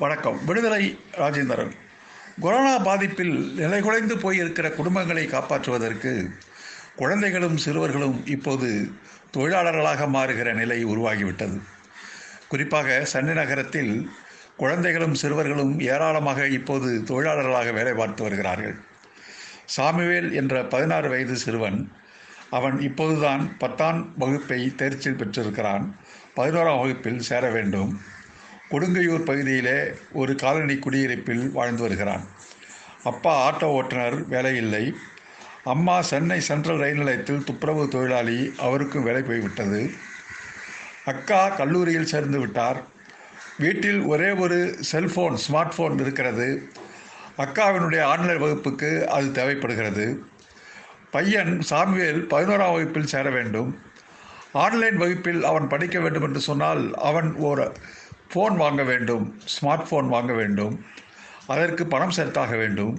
வணக்கம். விடுதலை ராஜேந்திரன். கொரோனா பாதிப்பில் நிலைகுலைந்து போயிருக்கிற குடும்பங்களை காப்பாற்றுவதற்கு குழந்தைகளும் சிறுவர்களும் இப்போது தொழிலாளர்களாக மாறுகிற நிலை உருவாகிவிட்டது. குறிப்பாக சென்னை நகரத்தில் குழந்தைகளும் சிறுவர்களும் ஏராளமாக இப்போது தொழிலாளர்களாக வேலை பார்த்து வருகிறார்கள். சாமுவேல் என்ற பதினாறு வயது சிறுவன் அவன் இப்போதுதான் பத்தாம் வகுப்பை தேர்ச்சி பெற்றிருக்கிறான். பதினோராம் வகுப்பில் சேர வேண்டும். கொடுங்கையூர் பகுதியிலே ஒரு காலனி குடியிருப்பில் வாழ்ந்து வருகிறான். அப்பா ஆட்டோ ஓட்டுநர் வேலையில்லை அம்மா சென்னை சென்ட்ரல் ரயில் நிலையத்தில் துப்புரவு தொழிலாளி அவருக்கும் வேலை போய்விட்டது. அக்கா கல்லூரியில் சேர்ந்து விட்டார். வீட்டில் ஒரே ஒரு செல்ஃபோன் ஸ்மார்ட் ஃபோன் இருக்கிறது. அக்காவினுடைய ஆன்லைன் வகுப்புக்கு அது தேவைப்படுகிறது. பையன் சாமுவேல் பதினோராம் வகுப்பில் சேர வேண்டும். ஆன்லைன் வகுப்பில் அவன் படிக்க வேண்டும் என்று சொன்னால் அவன் ஒரு ஃபோன் வாங்க வேண்டும் ஸ்மார்ட் ஃபோன் வாங்க வேண்டும் அதற்கு பணம் செலுத்தாக வேண்டும்.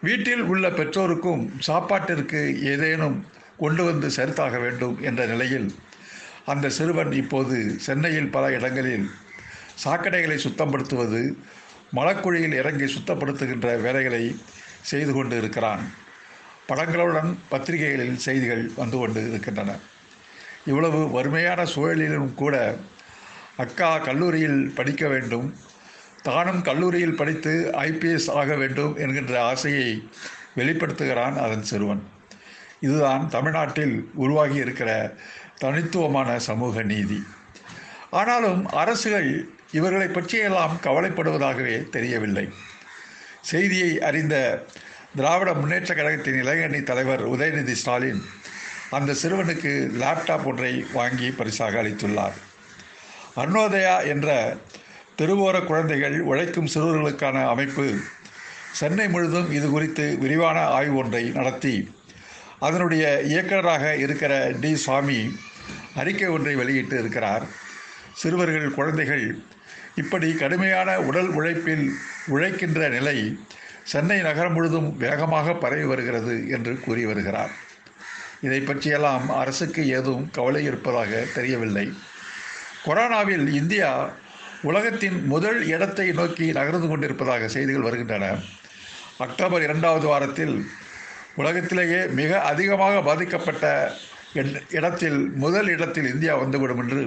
வீட்டில் உள்ள பெற்றோருக்கும் சாப்பாட்டிற்கு ஏதேனும் கொண்டு வந்து செலுத்தாக வேண்டும் என்ற நிலையில் அந்த சிறுவன் இப்போது சென்னையில் பல இடங்களில் சாக்கடைகளை சுத்தப்படுத்துவது மலக்குழியில் இறங்கி சுத்தப்படுத்துகின்ற வேலைகளை செய்து கொண்டு இருக்கிறான். படங்களுடன் பத்திரிகைகளில் செய்திகள் வந்து கொண்டு இருக்கின்றன. இவ்வளவு வறுமையான சூழலிலும் கூட அக்கா கல்லூரியில் படிக்க வேண்டும். தானும் கல்லூரியில் படித்து ஐபிஎஸ் ஆக வேண்டும் என்கின்ற ஆசையை வெளிப்படுத்துகிறான் அதன் சிறுவன். இதுதான் தமிழ்நாட்டில் உருவாகி இருக்கிற தனித்துவமான சமூக நீதி. ஆனாலும் அரசுகள் இவர்களை பற்றியெல்லாம் கவலைப்படுவதாகவே தெரியவில்லை. செய்தியை அறிந்த திராவிட முன்னேற்ற கழகத்தின் இளைஞரணி தலைவர் உதயநிதி ஸ்டாலின் அந்த சிறுவனுக்கு லேப்டாப் ஒன்றை வாங்கி பரிசாக அளித்துள்ளார். அருணோதயா என்ற தெருவோர குழந்தைகள் உழைக்கும் சிறுவர்களுக்கான அமைப்பு சென்னை முழுதும் இது குறித்து விரிவான ஆய்வு ஒன்றை நடத்தி அதனுடைய இயக்குநராக இருக்கிற டி சுவாமி அறிக்கை ஒன்றை வெளியிட்டு இருக்கிறார். சிறுவர்கள் குழந்தைகள் இப்படி கடுமையான உடல் உழைப்பில் உழைக்கின்ற நிலை சென்னை நகரம் முழுதும் வேகமாக பரவி வருகிறது என்று கூறி வருகிறார். இதை பற்றியெல்லாம் அரசுக்கு ஏதும் கவலை இருப்பதாக தெரியவில்லை. கொரோனாவில் இந்தியா உலகத்தின் முதல் இடத்தை நோக்கி நகர்ந்து கொண்டிருப்பதாக செய்திகள் வருகின்றன. அக்டோபர் இரண்டாவது வாரத்தில் உலகத்திலேயே மிக அதிகமாக பாதிக்கப்பட்ட இடத்தில் முதல் இடத்தில் இந்தியா வந்துவிடும் என்று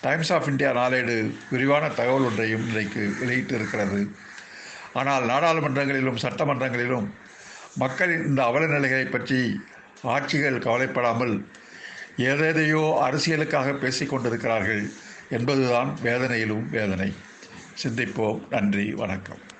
டைம்ஸ் ஆஃப் இந்தியா நாளேடு விரிவான தகவல் ஒன்றையும் இன்றைக்கு வெளியிட்டு இருக்கிறது ஆனால் நாடாளுமன்றங்களிலும் சட்டமன்றங்களிலும் மக்களின் இந்த அவல நிலைகளை பற்றி ஆட்சிகள் கவலைப்படாமல் ஏதேதையோ அரசியலுக்காக பேசிக் கொண்டிருக்கிறார்கள் என்பதுதான் வேதனையிலும் வேதனை. சிந்திப்போம். நன்றி. வணக்கம்.